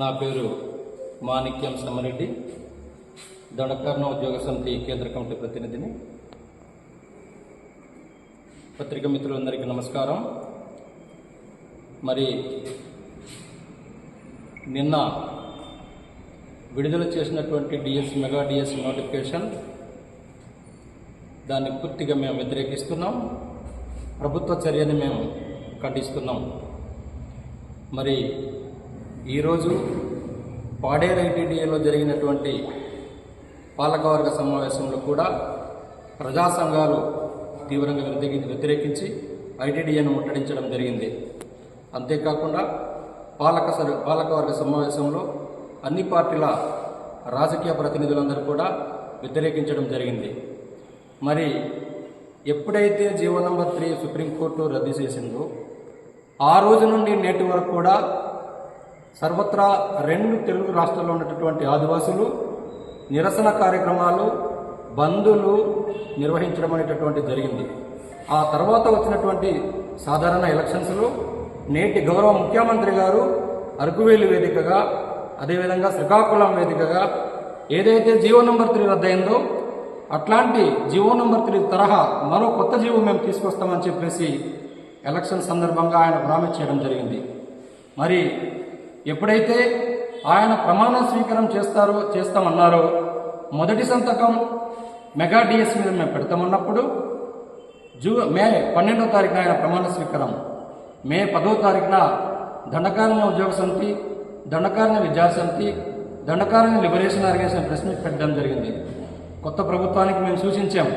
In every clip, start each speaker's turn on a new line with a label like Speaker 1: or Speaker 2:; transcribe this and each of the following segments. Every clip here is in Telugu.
Speaker 1: నా పేరు మాణిక్యం సమరెడ్డి దొడకర్ణ ఉద్యోగ సమితి కేంద్ర కమిటీ ప్రతినిధిని. పత్రిక మిత్రులందరికీ నమస్కారం. మరి నిన్న విడుదల చేసినటువంటి డిఎస్ మెగా డిఎస్ నోటిఫికేషన్ దాన్ని పూర్తిగా మేము వ్యతిరేకిస్తున్నాం. ప్రభుత్వ చర్యని మేము ఖండిస్తున్నాం. మరి ఈరోజు పాడేరు ఐటీడీఏలో జరిగినటువంటి పాలకవర్గ సమావేశంలో కూడా ప్రజా సంఘాలు తీవ్రంగా వ్యతిరేకి వ్యతిరేకించి ఐటీడీఏను ముట్టడించడం జరిగింది. అంతేకాకుండా పాలక పాలకవర్గ సమావేశంలో అన్ని పార్టీల రాజకీయ ప్రతినిధులందరూ కూడా వ్యతిరేకించడం జరిగింది. మరి ఎప్పుడైతే జీవో నంబర్ త్రీ సుప్రీంకోర్టు రద్దు చేసిందో ఆ రోజు నుండి నేటి వరకు కూడా సర్వత్రా రెండు తెలుగు రాష్ట్రాల్లో ఉన్నటువంటి ఆదివాసులు నిరసన కార్యక్రమాలు బంధులు నిర్వహించడం అనేటటువంటి జరిగింది. ఆ తర్వాత వచ్చినటువంటి సాధారణ ఎలక్షన్స్లో నేటి గౌరవ ముఖ్యమంత్రి గారు అరకువేలి వేదికగా అదేవిధంగా శ్రీకాకుళం వేదికగా ఏదైతే జీవో నెంబర్ త్రీ రద్దయిందో అట్లాంటి జీవో నెంబర్ త్రీ తరహా మరో కొత్త జీవో మేము తీసుకొస్తామని చెప్పేసి ఎలక్షన్ సందర్భంగా ఆయన ప్రామిస్ చేయడం జరిగింది. మరి ఎప్పుడైతే ఆయన ప్రమాణ స్వీకారం చేస్తారో చేస్తామన్నారో మొదటి సంతకం మెగా డిఎస్ మీద మేము పెడతామన్నప్పుడు జూ మే పన్నెండో తారీఖున ఆయన ప్రమాణ స్వీకారం మే పదో తారీఖున దండకారణ్య ఉద్యోగ Samiti Dandakaranya Vidya Samiti Dandakaranya liberation organization press meet పెట్టడం జరిగింది. కొత్త ప్రభుత్వానికి మేము సూచించాం.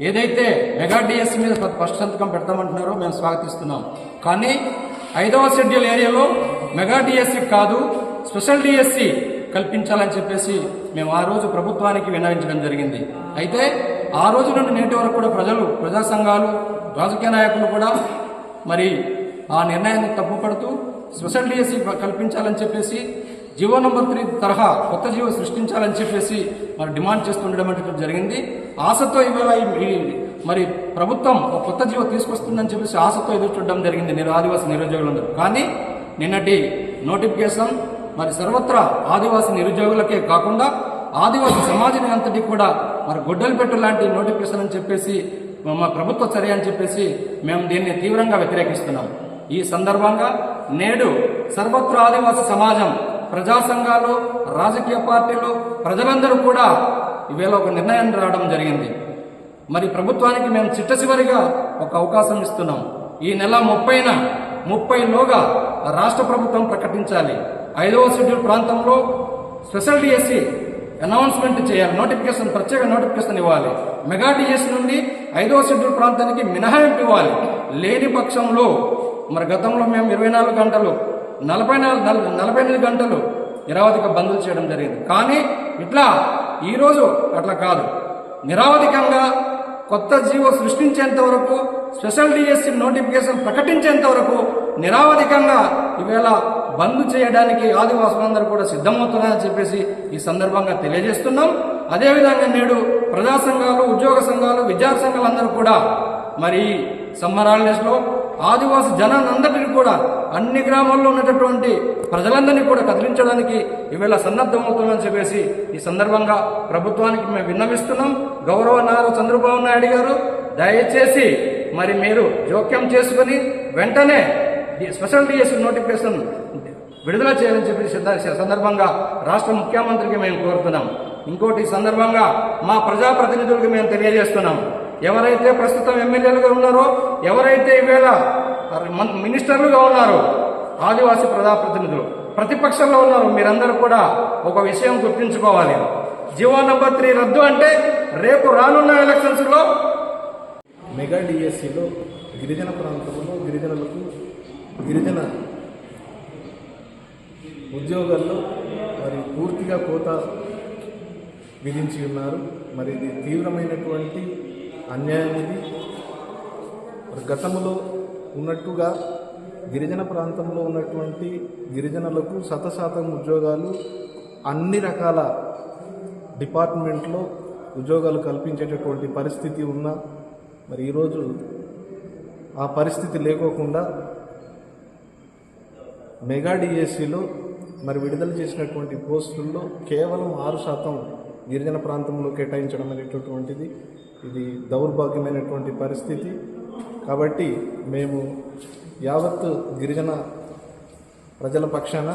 Speaker 1: ఏదైతే మెగా డిఎస్ మీద ఫస్ట్ సంతకం పెడతామంటున్నారో మేము స్వాగతిస్తున్నాం. కానీ ఐదవ షెడ్యూల్ ఏరియాలో మెగా డిఎస్సి కాదు స్పెషల్ డిఎస్సి కల్పించాలని చెప్పేసి మేము ఆ రోజు ప్రభుత్వానికి విన్నవించడం జరిగింది. అయితే ఆ రోజు నుండి నేటి వరకు కూడా ప్రజలు ప్రజా సంఘాలు రాజకీయ నాయకులు కూడా మరి ఆ నిర్ణయాన్ని తప్పుపడుతూ స్పెషల్ డిఎస్సి కల్పించాలని చెప్పేసి జీవో నంబర్ త్రీ తరహా కొత్త జీవో సృష్టించాలని చెప్పేసి మరి డిమాండ్ చేస్తుండడం అనేటువంటి జరిగింది. ఆశతో ఇవాళ మరి ప్రభుత్వం ఒక కొత్త జీవో తీసుకొస్తుందని చెప్పేసి ఆశతో ఎదురు చూడడం జరిగింది. నిరు ఆదివాసీ నిరుద్యోగులందరూ కానీ నిన్నటి నోటిఫికేషన్ మరి సర్వత్రా ఆదివాసీ నిరుద్యోగులకే కాకుండా ఆదివాసీ సమాజం అంతటి కూడా మరి గొడ్డలు పెట్టు లాంటి నోటిఫికేషన్ అని చెప్పేసి మా ప్రభుత్వ చర్య అని చెప్పేసి మేము దీన్ని తీవ్రంగా వ్యతిరేకిస్తున్నాం. ఈ సందర్భంగా నేడు సర్వత్ర ఆదివాసీ సమాజం ప్రజా సంఘాలు రాజకీయ పార్టీలు ప్రజలందరూ కూడా ఈవేళ ఒక నిర్ణయం రావడం జరిగింది. మరి ప్రభుత్వానికి మేము చిట్ట చివరిగా ఒక అవకాశం ఇస్తున్నాం. ఈ నెల ముప్పైన ముప్పైలోగా రాష్ట్ర ప్రభుత్వం ప్రకటించాలి. ఐదవ షెడ్యూల్ ప్రాంతంలో స్పెషల్ డిఎస్సి అనౌన్స్మెంట్ చేయాలి. నోటిఫికేషన్ ప్రత్యేక నోటిఫికేషన్ ఇవ్వాలి. మెగా డిఎస్ నుండి ఐదవ షెడ్యూల్ ప్రాంతానికి మినహాయింపు ఇవ్వాలి. లేని పక్షంలో మరి గతంలో మేము ఇరవై నాలుగు గంటలు నలభై నాలుగు నల- నలభై ఎనిమిది గంటలు నిరావధిక బంధులు చేయడం జరిగింది. కానీ ఇట్లా ఈరోజు అట్లా కాదు. నిరావధికంగా కొత్త జీవో సృష్టించేంత వరకు స్పెషల్ డిఎస్సి నోటిఫికేషన్ ప్రకటించేంత వరకు నిరావధికంగా ఈవేళ బంద్ చేయడానికి ఆదివాసులందరూ కూడా సిద్ధమవుతున్నారని చెప్పేసి ఈ సందర్భంగా తెలియజేస్తున్నాం. అదేవిధంగా నేడు ప్రజా సంఘాలు ఉద్యోగ సంఘాలు విద్యార్థి సంఘాలందరూ కూడా మరి సమ్మర్ హాలిడేస్లో ఆదివాసి జనాన్నందరినీ కూడా అన్ని గ్రామాల్లో ఉన్నటువంటి ప్రజలందరినీ కూడా కదిలించడానికి ఈవేళ సన్నద్ధమవుతుందని చెప్పేసి ఈ సందర్భంగా ప్రభుత్వానికి మేము విన్నవిస్తున్నాం. గౌరవ నారా చంద్రబాబు నాయుడు గారు దయచేసి మరి మీరు జోక్యం చేసుకుని వెంటనే స్పెషల్ డిఎస్ నోటిఫికేషన్ విడుదల చేయాలని చెప్పి సందర్భంగా రాష్ట్ర ముఖ్యమంత్రికి మేము కోరుతున్నాం. ఇంకోటి సందర్భంగా మా ప్రజాప్రతినిధులకు మేము తెలియజేస్తున్నాం. ఎవరైతే ప్రస్తుతం ఎమ్మెల్యేలుగా ఉన్నారో ఎవరైతే ఈవేళ మినిస్టర్లుగా ఉన్నారో ఆదివాసీ ప్రజాప్రతినిధులు ప్రతిపక్షంలో ఉన్నారు మీరందరూ కూడా ఒక విషయం గుర్తుంచుకోవాలి. జీవో నంబర్ త్రీ రద్దు అంటే రేపు రానున్న ఎలక్షన్స్లో
Speaker 2: మెగా డిఎస్సిలో గిరిజన ప్రాంతంలో గిరిజనులకు గిరిజన ఉద్యోగాల్లో మరి పూర్తిగా కోత విధించి ఉన్నారు. మరి ఇది తీవ్రమైనటువంటి అన్యాయం ఇది. గతంలో ఉన్నట్టుగా గిరిజన ప్రాంతంలో ఉన్నటువంటి గిరిజనులకు శతశాతం ఉద్యోగాలు అన్ని రకాల డిపార్ట్మెంట్లో ఉద్యోగాలు కల్పించేటటువంటి పరిస్థితి ఉన్నా మరి ఈరోజు ఆ పరిస్థితి లేకోకుండా మెగా డిఎస్సిలో మరి విడుదల చేసినటువంటి పోస్టుల్లో కేవలం ఆరు శాతం గిరిజన ప్రాంతంలో కేటాయించడం అనేటటువంటిది ఇది దౌర్భాగ్యమైనటువంటి పరిస్థితి. కాబట్టి మేము యావత్ గిరిజన ప్రజల పక్షాన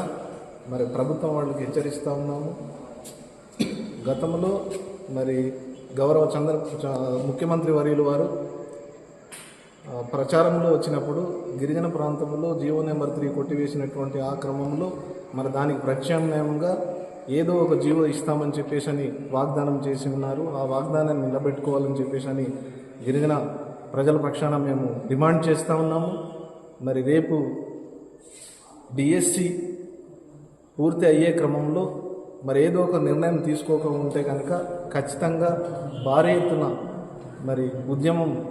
Speaker 2: మరి ప్రభుత్వం వాళ్ళకి హెచ్చరిస్తూ ఉన్నాము. గతంలో మరి గౌరవ చంద్ర ముఖ్యమంత్రి వర్యులు వారు ప్రచారంలో వచ్చినప్పుడు గిరిజన ప్రాంతంలో జీవో నెంబర్ త్రీ కొట్టివేసినటువంటి ఆ క్రమంలో మరి దానికి ప్రత్యామ్నాయంగా ఏదో ఒక జీవో ఇస్తామని చెప్పేసి అని వాగ్దానం చేసి ఉన్నారు. ఆ వాగ్దానాన్ని నిలబెట్టుకోవాలని చెప్పేసి అని గిరిజన ప్రజల పక్షాన మేము డిమాండ్ చేస్తూ ఉన్నాము. మరి రేపు డిఎస్సి పూర్తి అయ్యే క్రమంలో మరి ఏదో ఒక నిర్ణయం తీసుకోక ఉంటే కనుక ఖచ్చితంగా భారీ ఎత్తున మరి ఉద్యమం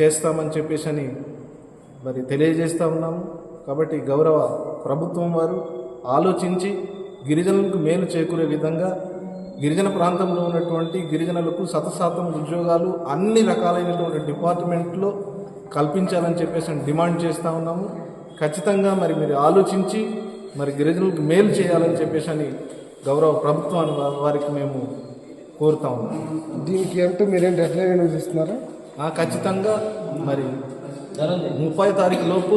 Speaker 2: చేస్తామని చెప్పేసి అని మరి తెలియజేస్తూ ఉన్నాము. కాబట్టి గౌరవ ప్రభుత్వం వారు ఆలోచించి గిరిజనులకు మేలు చేకూరే విధంగా గిరిజన ప్రాంతంలో ఉన్నటువంటి గిరిజనులకు శతశాతం ఉద్యోగాలు అన్ని రకాలైనటువంటి డిపార్ట్మెంట్లో కల్పించాలని చెప్పేసి అని డిమాండ్ చేస్తూ ఉన్నాము. ఖచ్చితంగా మరి మీరు ఆలోచించి మరి గిరిజనులకు మేలు చేయాలని చెప్పేసి అని గౌరవ ప్రభుత్వాన్ని వారికి మేము కోరుతా ఉన్నాము.
Speaker 3: దీనికి అంటూ మీరేం డెడ్ లైన్ ఇస్తున్నారా
Speaker 2: ఆ ఖచ్చితంగా మరి ముప్పై తారీఖు లోపు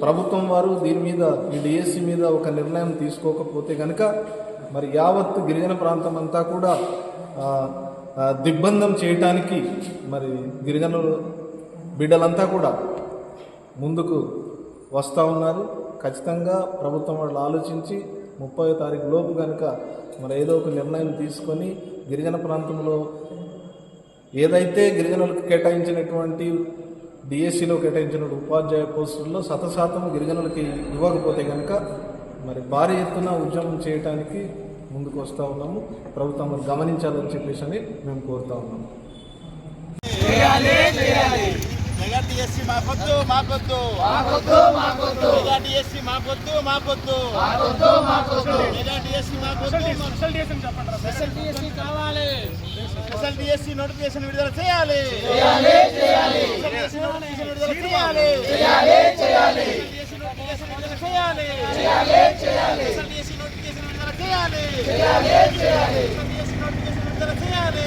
Speaker 2: ప్రభుత్వం వారు దీని మీద ఈ డిఎస్సి మీద ఒక నిర్ణయం తీసుకోకపోతే కనుక మరి యావత్ గిరిజన ప్రాంతం అంతా కూడా దిగ్బంధం చేయటానికి మరి గిరిజనులు బిడ్డలంతా కూడా ముందుకు వస్తూ ఉన్నారు. ఖచ్చితంగా ప్రభుత్వం వాళ్ళు ఆలోచించి ముప్పై తారీఖు లోపు కనుక మరి ఏదో ఒక నిర్ణయం తీసుకొని గిరిజన ప్రాంతంలో ఏదైతే గిరిజనులకు కేటాయించినటువంటి డిఎస్సిలో కేటాయించిన ఉపాధ్యాయ పోస్టుల్లో శతశాతం గిరిజనులకి ఇవ్వకపోతే కనుక మరి భారీ ఎత్తున ఉద్యమం చేయడానికి ముందుకు వస్తూ ఉన్నాము. ప్రభుత్వం మరి గమనించాలని చెప్పేసి అని మేము కోరుతా ఉన్నాము.
Speaker 4: మెగా టీఎస్సీ మాకొద్దు మాకొద్దు. మెగా టీఎస్సీ మాకొద్దు మాకొద్దు. మెగా టీఎస్సీ మాకొద్దు స్పెషల్ టీఎస్సీ కావాలి. స్పెషల్ టీఎస్సీ నోటిఫికేషన్ విడుదల చేయాలి. స్పెషల్ టీఎస్సీ నోటిఫికేషన్ విడుదల చేయాలి. విడుదల చేయాలి. స్పెషల్ టీఎస్సీ నోటిఫికేషన్ విడుదల చేయాలి. స్పెషల్ టీఎస్సీ నోటిఫికేషన్ విడుదల చేయాలి.